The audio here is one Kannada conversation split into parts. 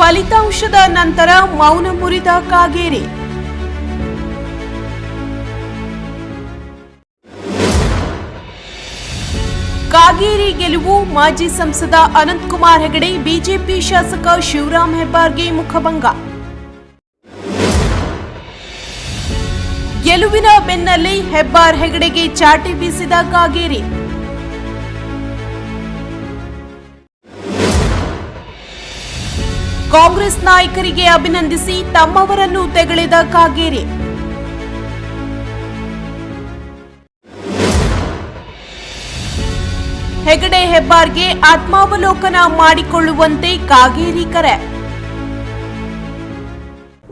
ವರ್ಷದ ನಂತರ ಮೌನ ಮುರಿದ ಕಾಗೇರಿ. ಕಾಗೇರಿ ಗೆಲುವು ಮಾಜಿ ಸಂಸದ ಅನಂತಕುಮಾರ್ ಹೆಗಡೆ, ಬಿಜೆಪಿ ಶಾಸಕ ಶಿವರಾಮ್ ಹೆಬ್ಬಾರ್ಗೆ ಮುಖಭಂಗ. ಗೆಲುವಿನ ಬೆನ್ನಲ್ಲೇ ಹೆಬ್ಬಾರ್ ಹೆಗಡೆಗೆ ಚಾಟಿ ಬೀಸಿದ ಕಾಗೇರಿ. ಕಾಂಗ್ರೆಸ್ ನಾಯಕರಿಗೆ ಅಭಿನಂದಿಸಿ ತಮ್ಮವರನ್ನು ತೆಗಳಿದ ಕಾಗೇರಿ. ಹೆಗಡೆ ಹೆಬ್ಬಾರ್ಗೆ ಆತ್ಮಾವಲೋಕನ ಮಾಡಿಕೊಳ್ಳುವಂತೆ ಕಾಗೇರಿ ಕರೆ.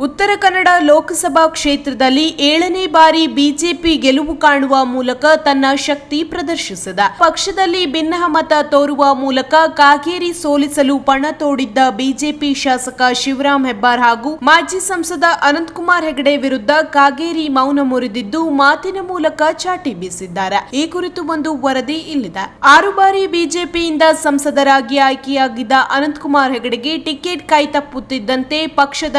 ಉತ್ತರ ಕನ್ನಡ ಲೋಕಸಭಾ ಕ್ಷೇತ್ರದಲ್ಲಿ ಏಳನೇ ಬಾರಿ ಬಿಜೆಪಿ ಗೆಲುವು ಕಾಣುವ ಮೂಲಕ ತನ್ನ ಶಕ್ತಿ ಪ್ರದರ್ಶಿಸಿದ. ಪಕ್ಷದಲ್ಲಿ ಭಿನ್ನಮತ ತೋರುವ ಮೂಲಕ ಕಾಗೇರಿ ಸೋಲಿಸಲು ಪಣ ತೋಡಿದ್ದ ಬಿಜೆಪಿ ಶಾಸಕ ಶಿವರಾಮ್ ಹೆಬ್ಬಾರ್ ಹಾಗೂ ಮಾಜಿ ಸಂಸದ ಅನಂತಕುಮಾರ್ ಹೆಗಡೆ ವಿರುದ್ಧ ಕಾಗೇರಿ ಮೌನ ಮುರಿದಿದ್ದು ಮಾತಿನ ಮೂಲಕ ಚಾಟಿ ಬೀಸಿದ್ದಾರೆ. ಈ ಕುರಿತು ಒಂದು ವರದಿ ಇಲ್ಲಿದೆ. ಆರು ಬಾರಿ ಬಿಜೆಪಿಯಿಂದ ಸಂಸದರಾಗಿ ಆಯ್ಕೆಯಾಗಿದ್ದ ಅನಂತಕುಮಾರ್ ಹೆಗಡೆಗೆ ಟಿಕೆಟ್ ಕೈತಪ್ಪುತ್ತಿದ್ದಂತೆ ಪಕ್ಷದ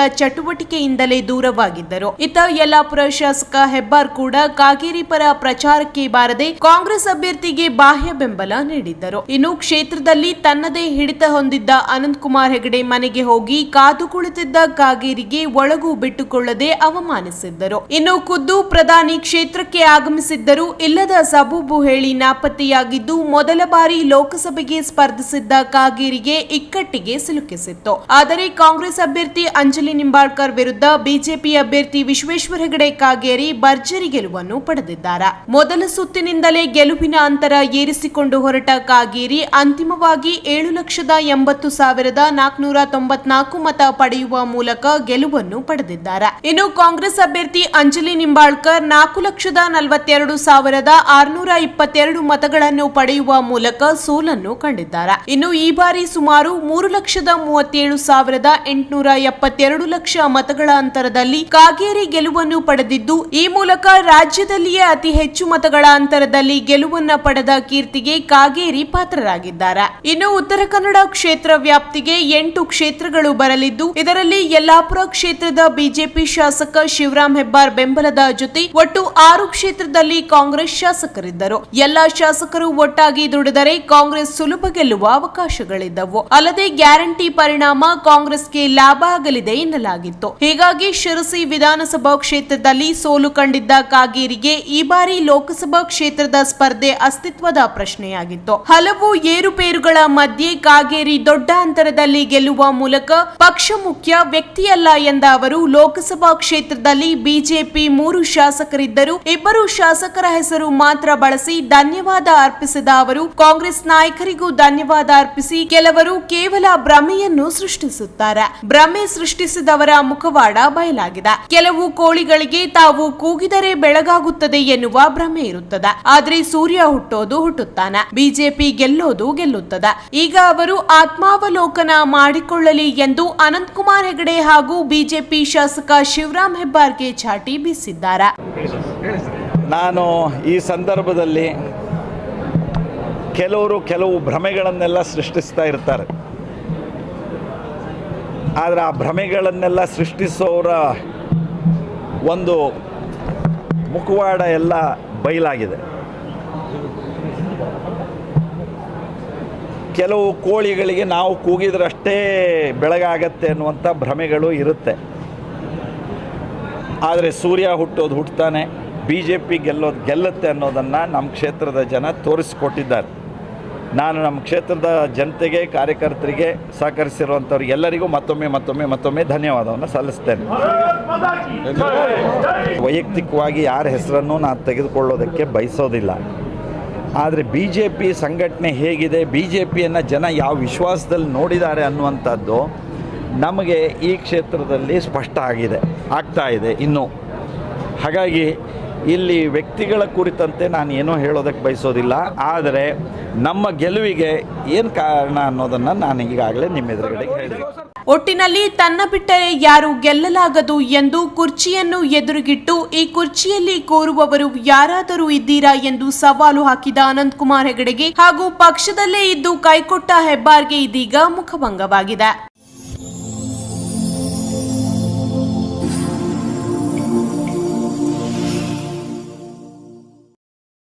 ಚಟುವಟಿಕೆಯಿಂದಲೇ ದೂರವಾಗಿದ್ದರು. ಇತ್ತ ಯಲ್ಲಾಪುರ ಶಾಸಕ ಹೆಬ್ಬಾರ್ ಕೂಡ ಕಾಗೇರಿ ಪರ ಪ್ರಚಾರಕ್ಕೆ ಬಾರದೆ ಕಾಂಗ್ರೆಸ್ ಅಭ್ಯರ್ಥಿಗೆ ಬಾಹ್ಯ ಬೆಂಬಲ ನೀಡಿದ್ದರು. ಇನ್ನು ಕ್ಷೇತ್ರದಲ್ಲಿ ತನ್ನದೇ ಹಿಡಿತ ಹೊಂದಿದ್ದ ಅನಂತಕುಮಾರ್ ಹೆಗಡೆ ಮನೆಗೆ ಹೋಗಿ ಕಾದು ಕುಳಿತಿದ್ದ ಕಾಗೇರಿಗೆ ಒಳಗೂ ಬಿಟ್ಟುಕೊಳ್ಳದೆ ಅವಮಾನಿಸಿದ್ದರು. ಇನ್ನು ಖುದ್ದು ಪ್ರಧಾನಿ ಕ್ಷೇತ್ರಕ್ಕೆ ಆಗಮಿಸಿದ್ದರು ಇಲ್ಲದ ಸಬೂಬು ಹೇಳಿ ನಾಪತ್ತೆಯಾಗಿದ್ದು, ಮೊದಲ ಬಾರಿ ಲೋಕಸಭೆಗೆ ಸ್ಪರ್ಧಿಸಿದ್ದ ಕಾಗೇರಿಗೆ ಇಕ್ಕಟ್ಟಿಗೆ ಸಿಲುಕಿಸಿತ್ತು. ಆದರೆ ಕಾಂಗ್ರೆಸ್ ಅಭ್ಯರ್ಥಿ ಅಂಜಲಿ ನಿಂಬಾಳ್ಕರ್ ವಿರುದ್ಧ ಬಿಜೆಪಿ ಅಭ್ಯರ್ಥಿ ವಿಶ್ವೇಶ್ವರ ಹೆಗಡೆ ಕಾಗೇರಿ ಭರ್ಜರಿ ಗೆಲುವನ್ನು ಪಡೆದಿದ್ದಾರೆ. ಮೊದಲ ಸುತ್ತಿನಿಂದಲೇ ಗೆಲುವಿನ ಅಂತರ ಏರಿಸಿಕೊಂಡು ಹೊರಟ ಕಾಗೇರಿ ಅಂತಿಮವಾಗಿ ಏಳು ಲಕ್ಷದ ಎಂಬತ್ತು ಸಾವಿರದ ನಾಲ್ಕುನೂರ ತೊಂಬತ್ನಾಲ್ಕು ಮತ ಪಡೆಯುವ ಮೂಲಕ ಗೆಲುವನ್ನು ಪಡೆದಿದ್ದಾರೆ. ಇನ್ನು ಕಾಂಗ್ರೆಸ್ ಅಭ್ಯರ್ಥಿ ಅಂಜಲಿ ನಿಂಬಾಳ್ಕರ್ ನಾಲ್ಕು ಲಕ್ಷದ ನಲವತ್ತೆರಡು ಸಾವಿರದ ಆರುನೂರ ಇಪ್ಪತ್ತೆರಡು ಮತಗಳನ್ನು ಪಡೆಯುವ ಮೂಲಕ ಸೋಲನ್ನು ಕಂಡಿದ್ದಾರೆ. ಇನ್ನು ಈ ಬಾರಿ ಸುಮಾರು ಮೂರು ಲಕ್ಷದ ಮೂವತ್ತೇಳು ಸಾವಿರದ ಎಂಟುನೂರ ಎಪ್ಪತ್ತೆರಡು ಲಕ್ಷ ಮತಗಳ ಅಂತರದಲ್ಲಿ ಕಾಗೇರಿ ಗೆಲುವನ್ನು ಪಡೆದಿದ್ದು, ಈ ಮೂಲಕ ರಾಜ್ಯದಲ್ಲಿಯೇ ಅತಿ ಹೆಚ್ಚು ಮತಗಳ ಅಂತರದಲ್ಲಿ ಗೆಲುವನ್ನ ಪಡೆದ ಕೀರ್ತಿಗೆ ಕಾಗೇರಿ ಪಾತ್ರರಾಗಿದ್ದಾರೆ. ಇನ್ನು ಉತ್ತರ ಕನ್ನಡ ಕ್ಷೇತ್ರ ವ್ಯಾಪ್ತಿಗೆ ಎಂಟು ಕ್ಷೇತ್ರಗಳು ಬರಲಿದ್ದು, ಇದರಲ್ಲಿ ಯಲ್ಲಾಪುರ ಕ್ಷೇತ್ರದ ಬಿಜೆಪಿ ಶಾಸಕ ಶಿವರಾಮ್ ಹೆಬ್ಬಾರ್ ಬೆಂಬಲದ ಜೊತೆ ಒಟ್ಟು ಆರು ಕ್ಷೇತ್ರದಲ್ಲಿ ಕಾಂಗ್ರೆಸ್ ಶಾಸಕರಿದ್ದರು. ಎಲ್ಲಾ ಶಾಸಕರು ಒಟ್ಟಾಗಿ ದುಡಿದರೆ ಕಾಂಗ್ರೆಸ್ ಸುಲಭ ಗೆಲ್ಲುವ ಅವಕಾಶಗಳಿದ್ದವು. ಅಲ್ಲದೆ ಗ್ಯಾರಂಟಿ ಪರಿಣಾಮ ಕಾಂಗ್ರೆಸ್ಗೆ ಲಾಭ ಆಗಲಿದೆ ಎನ್ನಲಾಗಿತ್ತು. ಹೀಗಾಗಿ ಶಿರಸಿ ವಿಧಾನಸಭಾ ಕ್ಷೇತ್ರದಲ್ಲಿ ಸೋಲು ಕಂಡಿದ್ದ ಕಾಗೇರಿಗೆ ಈ ಬಾರಿ ಲೋಕಸಭಾ ಕ್ಷೇತ್ರದ ಸ್ಪರ್ಧೆ ಅಸ್ತಿತ್ವದ ಪ್ರಶ್ನೆಯಾಗಿತ್ತು. ಹಲವು ಏರುಪೇರುಗಳ ಮಧ್ಯೆ ಕಾಗೇರಿ ದೊಡ್ಡ ಅಂತರದಲ್ಲಿ ಗೆಲ್ಲುವ ಮೂಲಕ ಪಕ್ಷ ಮುಖ್ಯ ವ್ಯಕ್ತಿಯಲ್ಲ ಎಂದ ಅವರು, ಲೋಕಸಭಾ ಕ್ಷೇತ್ರದಲ್ಲಿ ಬಿಜೆಪಿ ಮೂರು ಶಾಸಕರಿದ್ದರು ಇಬ್ಬರು ಶಾಸಕರ ಹೆಸರು ಮಾತ್ರ ಬಳಸಿ ಧನ್ಯವಾದ ಅರ್ಪಿಸಿದ ಅವರು, ಕಾಂಗ್ರೆಸ್ ನಾಯಕರಿಗೂ ಧನ್ಯವಾದ ಅರ್ಪಿಸಿ ಕೆಲವರು ಕೇವಲ ಭ್ರಮೆಯನ್ನು ಸೃಷ್ಟಿಸುತ್ತಾರೆ. ಭ್ರಮೆ ಸೃಷ್ಟಿಸಿದವರ ಮುಖವಾಡ ಬಯಲಾಗಿದೆ. ಕೆಲವು ಕೋಳಿಗಳಿಗೆ ತಾವು ಕೂಗಿದರೆ ಬೆಳಗಾಗುತ್ತದೆ ಎನ್ನುವ ಭ್ರಮೆ ಇರುತ್ತದೆ. ಆದ್ರೆ ಸೂರ್ಯ ಹುಟ್ಟೋದು ಹುಟ್ಟುತ್ತಾನೆ. ಬಿಜೆಪಿ ಗೆಲ್ಲೋದು ಗೆಲ್ಲುತ್ತದೆ. ಈಗ ಅವರು ಆತ್ಮಾವಲೋಕನ ಮಾಡಿಕೊಳ್ಳಲಿ ಎಂದು ಅನಂತಕುಮಾರ್ ಹೆಗಡೆ ಹಾಗೂ ಬಿಜೆಪಿ ಶಾಸಕ ಶಿವರಾಮ್ ಹೆಬ್ಬಾರ್ಗೆ ಚಾಟಿ ಬೀಸಿದ್ದಾರೆ. ನಾನು ಈ ಸಂದರ್ಭದಲ್ಲಿ ಕೆಲವರು ಕೆಲವು ಭ್ರಮೆಗಳನ್ನೆಲ್ಲ ಸೃಷ್ಟಿಸ್ತಾ ಇರ್ತಾರೆ. ಆದರೆ ಆ ಭ್ರಮೆಗಳನ್ನೆಲ್ಲ ಸೃಷ್ಟಿಸೋರ ಒಂದು ಮುಖವಾಡ ಎಲ್ಲ ಬಯಲಾಗಿದೆ. ಕೆಲವು ಕೋಳಿಗಳಿಗೆ ನಾವು ಕೂಗಿದ್ರಷ್ಟೇ ಬೆಳಗಾಗತ್ತೆ ಅನ್ನುವಂಥ ಭ್ರಮೆಗಳು ಇರುತ್ತೆ. ಆದರೆ ಸೂರ್ಯ ಹುಟ್ಟೋದು ಹುಟ್ಟುತ್ತಾನೆ ಬಿ ಜೆ ಪಿ ಗೆಲ್ಲೋದು ಗೆಲ್ಲುತ್ತೆ ಅನ್ನೋದನ್ನು ನಮ್ಮ ಕ್ಷೇತ್ರದ ಜನ ತೋರಿಸಿಕೊಟ್ಟಿದ್ದಾರೆ. ನಾನು ನಮ್ಮ ಕ್ಷೇತ್ರದ ಜನತೆಗೆ, ಕಾರ್ಯಕರ್ತರಿಗೆ ಸಹಕರಿಸಿರುವಂಥವ್ರು ಎಲ್ಲರಿಗೂ ಮತ್ತೊಮ್ಮೆ ಮತ್ತೊಮ್ಮೆ ಮತ್ತೊಮ್ಮೆ ಧನ್ಯವಾದವನ್ನು ಸಲ್ಲಿಸ್ತೇನೆ. ವೈಯಕ್ತಿಕವಾಗಿ ಯಾರ ಹೆಸರನ್ನು ನಾನು ತೆಗೆದುಕೊಳ್ಳೋದಕ್ಕೆ ಬಯಸೋದಿಲ್ಲ. ಆದರೆ ಬಿ ಜೆ ಪಿ ಸಂಘಟನೆ ಹೇಗಿದೆ ಬಿ ಜೆ ಪಿಯನ್ನು ಜನ ಯಾವ ವಿಶ್ವಾಸದಲ್ಲಿ ನೋಡಿದ್ದಾರೆ ಅನ್ನುವಂಥದ್ದು ನಮಗೆ ಈ ಕ್ಷೇತ್ರದಲ್ಲಿ ಸ್ಪಷ್ಟ ಆಗಿದೆ, ಆಗ್ತಾ ಇದೆ ಇನ್ನೂ. ಹಾಗಾಗಿ ಇಲ್ಲಿ ವ್ಯಕ್ತಿಗಳ ಕುರಿತಂತೆ ನಾನು ಏನೋ ಹೇಳೋದಕ್ಕೆ ಬಯಸೋದಿಲ್ಲ. ಆದರೆ ನಮ್ಮ ಗೆಲುವಿಗೆ ಏನು ಕಾರಣ ಅನ್ನೋದನ್ನು ನಾನು ಈಗಾಗಲೇ ನಿಮ್ಮ ಎದುರುಗಡೆ ಹೇಳಿದೆ ಒಟ್ಟಿನಲ್ಲಿ ತನ್ನ ಬಿಟ್ಟರೆ ಯಾರು ಗೆಲ್ಲಲಾಗದು ಎಂದು ಕುರ್ಚಿಯನ್ನು ಎದುರುಗಿಟ್ಟು ಈ ಕುರ್ಚಿಯಲ್ಲಿ ಕೋರುವವರು ಯಾರಾದರೂ ಇದ್ದೀರಾ ಎಂದು ಸವಾಲು ಹಾಕಿದ ಅನಂತಕುಮಾರ್ ಹೆಗಡೆಗೆ ಹಾಗೂ ಪಕ್ಷದಲ್ಲೇ ಇದ್ದು ಕೈಕೊಟ್ಟ ಹೆಬ್ಬಾರ್ಗೆ ಇದೀಗ ಮುಖಭಂಗವಾಗಿದೆ.